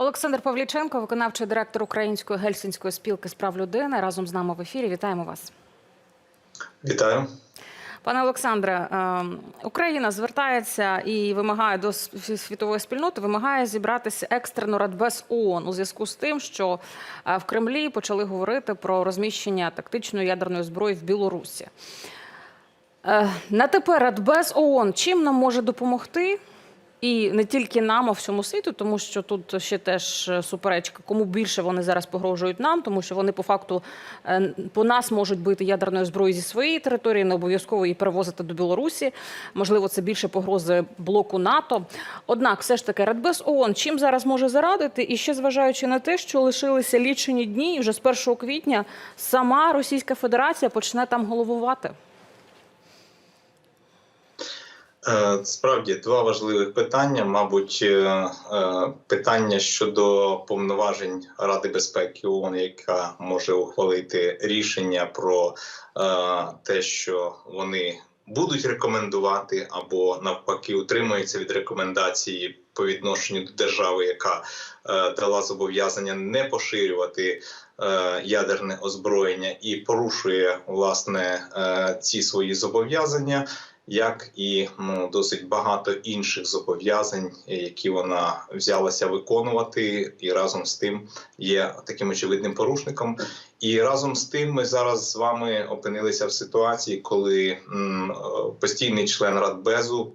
Олександр Павліченко, виконавчий директор Української гельсінської спілки з прав людини, разом з нами в ефірі. Вітаємо вас. Вітаю. Пане Олександре, е, Україна звертається і вимагає до світової спільноти, вимагає зібратися екстрено Радбез ООН у зв'язку з тим, що е, в Кремлі почали говорити про розміщення тактичної ядерної зброї в Білорусі. Е, На тепер Радбез ООН чим нам може допомогти? І не тільки нам, а всьому світу, тому що тут ще теж е, суперечка, кому більше вони зараз погрожують нам, тому що вони по факту е, по нас можуть бити ядерною зброєю зі своєї території, не обов'язково її перевозити до Білорусі. Можливо, це більше погрози блоку НАТО. Однак, все ж таки, Радбез ООН чим зараз може зарадити, і ще зважаючи на те, що лишилися лічені дні, і вже з 1 квітня сама Російська Федерація почне там головувати. Е, Справді два важливих питання. Мабуть, е, е, питання щодо повноважень Ради безпеки ООН, яка може ухвалити рішення про те, що вони будуть рекомендувати, або навпаки утримуються від рекомендації по відношенню до держави, яка дала зобов'язання не поширювати ядерне озброєння і порушує власне ці свої зобов'язання як і ну, досить багато інших зобов'язань, які вона взялася виконувати, і разом з тим є таким очевидним порушником. І разом з тим ми зараз з вами опинилися в ситуації, коли м, постійний член Радбезу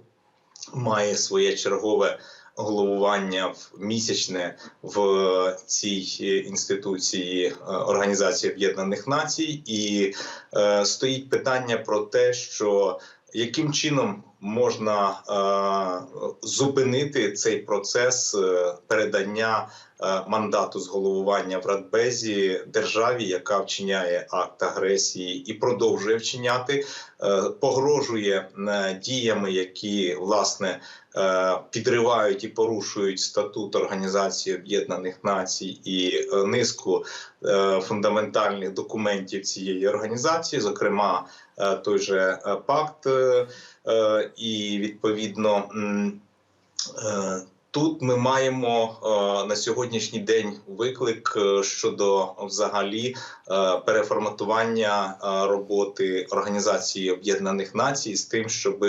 має своє чергове головування в місячне в цій інституції е, Організації Об'єднаних Націй, і е, стоїть питання про те, що яким чином можна е, зупинити цей процес е, передання мандату з головування в Радбезі державі, яка вчиняє акт агресії і продовжує вчиняти, е, погрожує е, діями, які власне е, підривають і порушують статут Організації Об'єднаних Націй і е, низку е, фундаментальних документів цієї організації, зокрема е, той же е, пакт, е, е, і відповідно. Тут ми маємо е, на сьогоднішній день виклик е, щодо взагалі е, переформатування роботи Організації Об'єднаних Націй з тим, щоб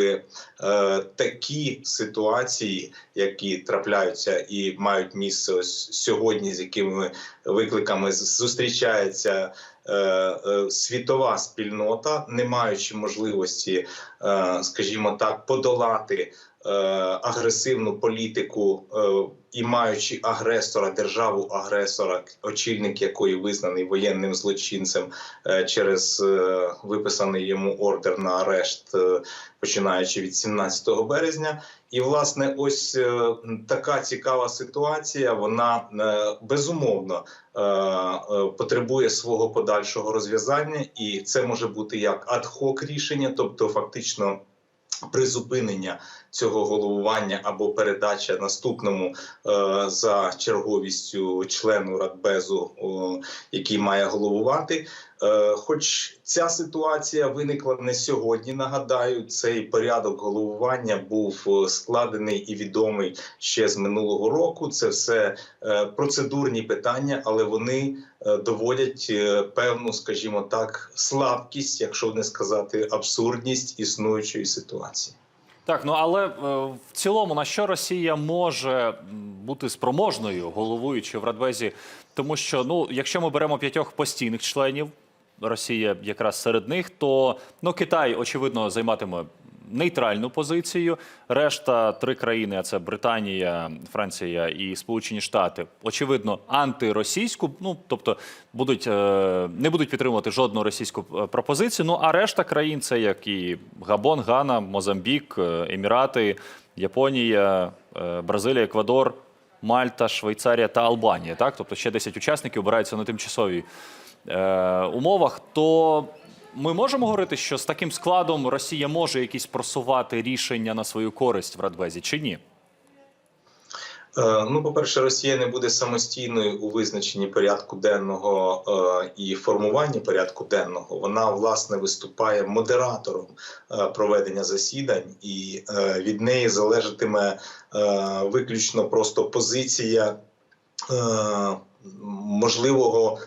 такі ситуації, які трапляються і мають місце ось сьогодні, з якими викликами зустрічається світова спільнота, не маючи можливості, скажімо так, подолати агресивну політику е, і маючи агресора, державу агресора, очільник якої визнаний воєнним злочинцем е, через е, виписаний йому ордер на арешт, е, починаючи від 17 березня. І власне, ось е, така цікава ситуація. Вона е, безумовно е, е, потребує свого подальшого розв'язання, і це може бути як ад-хок рішення, тобто фактично. Призупинення цього головування або передача наступному е, за черговістю члену Радбезу, який має головувати. Е, хоч ця ситуація виникла не сьогодні. Нагадаю, цей порядок головування був е, складений і відомий ще з минулого року. Це все е, процедурні питання, але вони доводять певну, скажімо так, слабкість, якщо не сказати абсурдність існуючої ситуації. Так, ну але в цілому на що Росія може бути спроможною головуючи в Радбезі? Тому що ну, якщо ми беремо п'ятьох постійних членів, Росія якраз серед них, то ну Китай очевидно займатиме нейтральну позицію. Решта три країни, а це Британія, Франція і Сполучені Штати, очевидно, антиросійську. Ну тобто будуть е, не будуть підтримувати жодну російську е, пропозицію. Ну а решта країн це як і Габон, Гана, Мозамбік, е, Емірати, Японія, Бразилія, Еквадор. Мальта, Швейцарія та Албанія, так тобто ще 10 учасників обираються на тимчасовій е, умовах. То ми можемо говорити, що з таким складом Росія може якісь просувати рішення на свою користь в Радбезі чи ні? Е, Ну, по-перше, Росія не буде самостійною у визначенні порядку денного е, і формуванні порядку денного. Вона власне виступає модератором е, проведення засідань, і від неї залежатиме виключно просто позиція можливого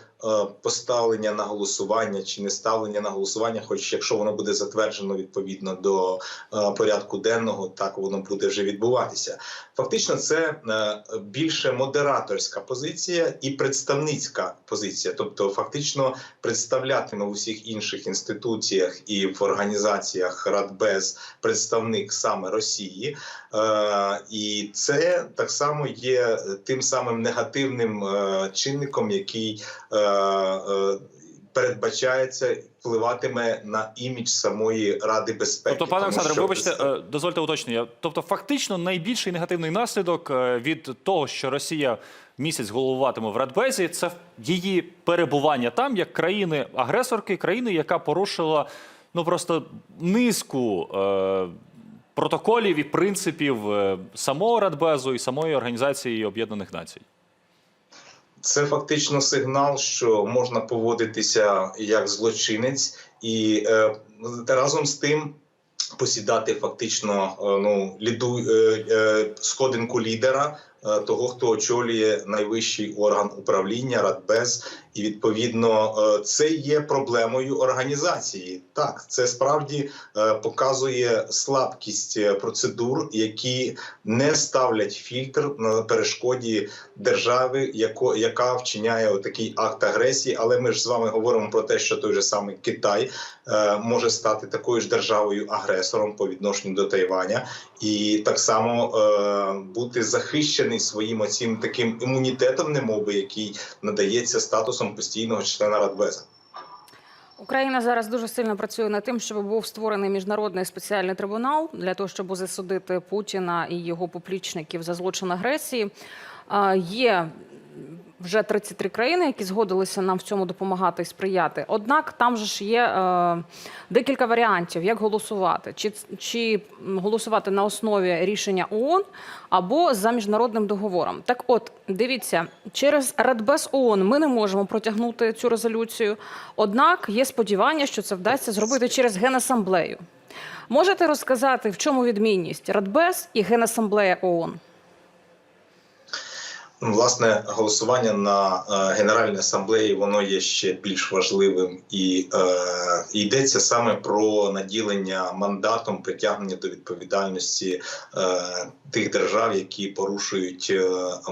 поставлення на голосування чи не ставлення на голосування, хоч якщо воно буде затверджено відповідно до е, порядку денного, так воно буде вже відбуватися. Фактично, це е, більше модераторська позиція і представницька позиція, тобто фактично представлятиме в усіх інших інституціях і в організаціях Радбез представник саме Росії, Е, і це так само є тим самим негативним е, чинником, який е, е, передбачається впливатиме на імідж самої Ради безпеки. Тобто, пане Олександре, вибачте, це- е, дозвольте уточнення. Тобто, фактично, найбільший негативний наслідок е, від того, що Росія місяць головуватиме в Радбезі, це її перебування там як країни агресорки, країни, яка порушила ну просто низку. Е, Протоколів і принципів е, самого Радбезу і самої організації Об'єднаних Націй. Це фактично сигнал, що можна поводитися як злочинець, і е, разом з тим посідати фактично е, ну ліду е, е, сходинку лідера. Е, Того, хто очолює найвищий орган управління Радбез, і відповідно е, це є проблемою організації. Так, це справді е, показує слабкість процедур, які не ставлять фільтр на перешкоді держави, яка вчиняє такий акт агресії. Але ми ж з вами говоримо про те, що той же самий Китай може стати такою ж державою агресором по відношенню до Тайваня, і так само бути захищений своїм оцім таким імунітетом, немови, який надається статусом постійного члена Радбеза. Україна зараз дуже сильно працює над тим, щоб був створений міжнародний спеціальний трибунал для того, щоб засудити Путіна і його поплічників за злочин агресії. Є вже 33 країни, які згодилися нам в цьому допомагати і сприяти. Однак там же ж є е, декілька варіантів, як голосувати, чи, чи голосувати на основі рішення ООН або за міжнародним договором. Так, от дивіться, через Радбез ООН ми не можемо протягнути цю резолюцію. Однак є сподівання, що це вдасться зробити через Генасамблею. Можете розказати, в чому відмінність Радбез і Генасамблея ООН? Власне, голосування на е, Генеральній асамблеї воно є ще більш важливим і е, йдеться саме про наділення мандатом притягнення до відповідальності е, тих держав, які порушують е,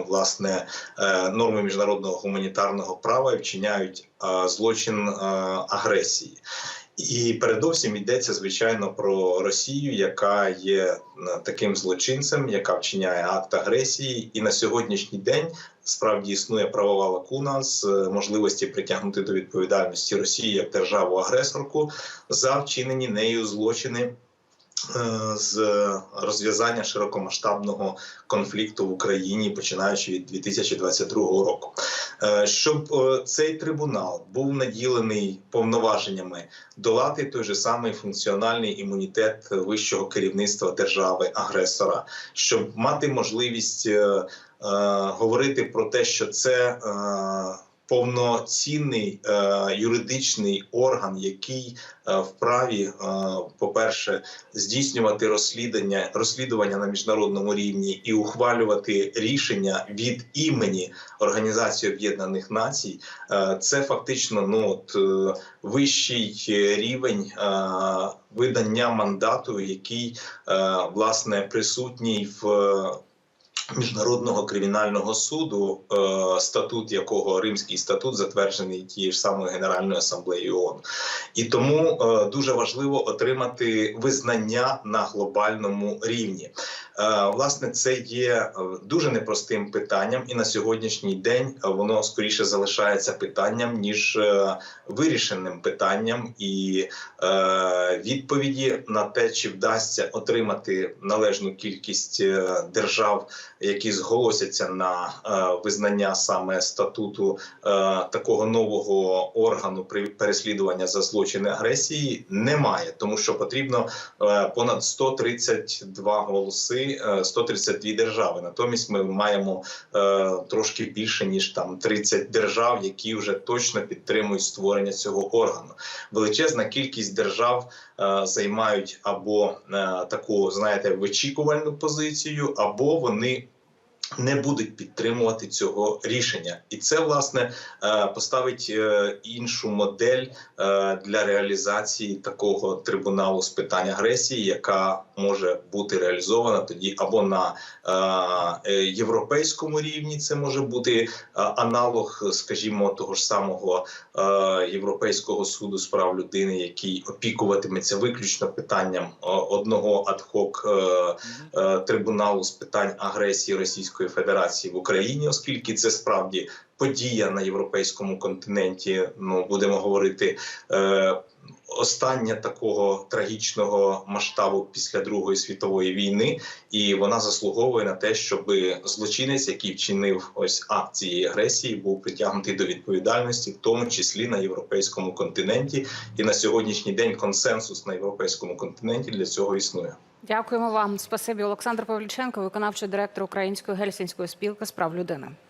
власне е, норми міжнародного гуманітарного права і вчиняють е, злочин е, агресії. І передовсім йдеться звичайно про Росію, яка є е, таким злочинцем, яка вчиняє акт агресії, і на сьогоднішній день справді існує правова лакуна з е, можливості притягнути до відповідальності Росії як державу-агресорку за вчинені нею злочини. Е, З розв'язання широкомасштабного конфлікту в Україні, починаючи від 2022 року, Е, щоб е, цей трибунал був наділений повноваженнями долати той же самий функціональний імунітет вищого керівництва держави агресора, щоб мати можливість говорити про те, що це повноцінний е, юридичний орган, який е, вправі, е, по-перше, здійснювати розслідування розслідування на міжнародному рівні і ухвалювати рішення від імені Організації Об'єднаних Націй, е, це фактично ну от е, вищий рівень е, видання мандату, який е, власне присутній в. Міжнародного кримінального суду, е, статут якого Римський статут затверджений тією ж самою Генеральною асамблеєю ООН. І тому е, дуже важливо отримати визнання на глобальному рівні. Е, Власне, це є дуже непростим питанням, і на сьогоднішній день воно скоріше залишається питанням ніж вирішеним питанням, і відповіді на те, чи вдасться отримати належну кількість держав, які зголосяться на е, визнання саме статуту е, такого нового органу при переслідування за злочини агресії, немає, тому що потрібно е, понад 132 голоси, е, 132 держави. Натомість ми маємо трошки більше ніж там 30 держав, які вже точно підтримують створення цього органу. Величезна кількість держав займають або таку, знаєте, вичікувальну позицію, або вони не будуть підтримувати цього рішення, і це власне е, поставить е, іншу модель е, для реалізації такого трибуналу з питань агресії, яка може бути реалізована тоді або на європейському рівні. Це може бути аналог, скажімо, того ж самого Європейського суду з прав людини, який опікуватиметься виключно питанням одного адхок трибуналу з питань агресії Російської Федерації в Україні, оскільки це справді подія на європейському континенті. Ну будемо говорити. Е, Остання такого трагічного масштабу після Другої світової війни, і вона заслуговує на те, щоб злочинець, який вчинив ось акт цієї агресії, був притягнутий до відповідальності, в тому числі на європейському континенті. І на сьогоднішній день консенсус на європейському континенті для цього існує. Дякуємо вам. Спасибі, Олександр Павліченко, виконавчий директор Української гельсінської спілки з прав людини.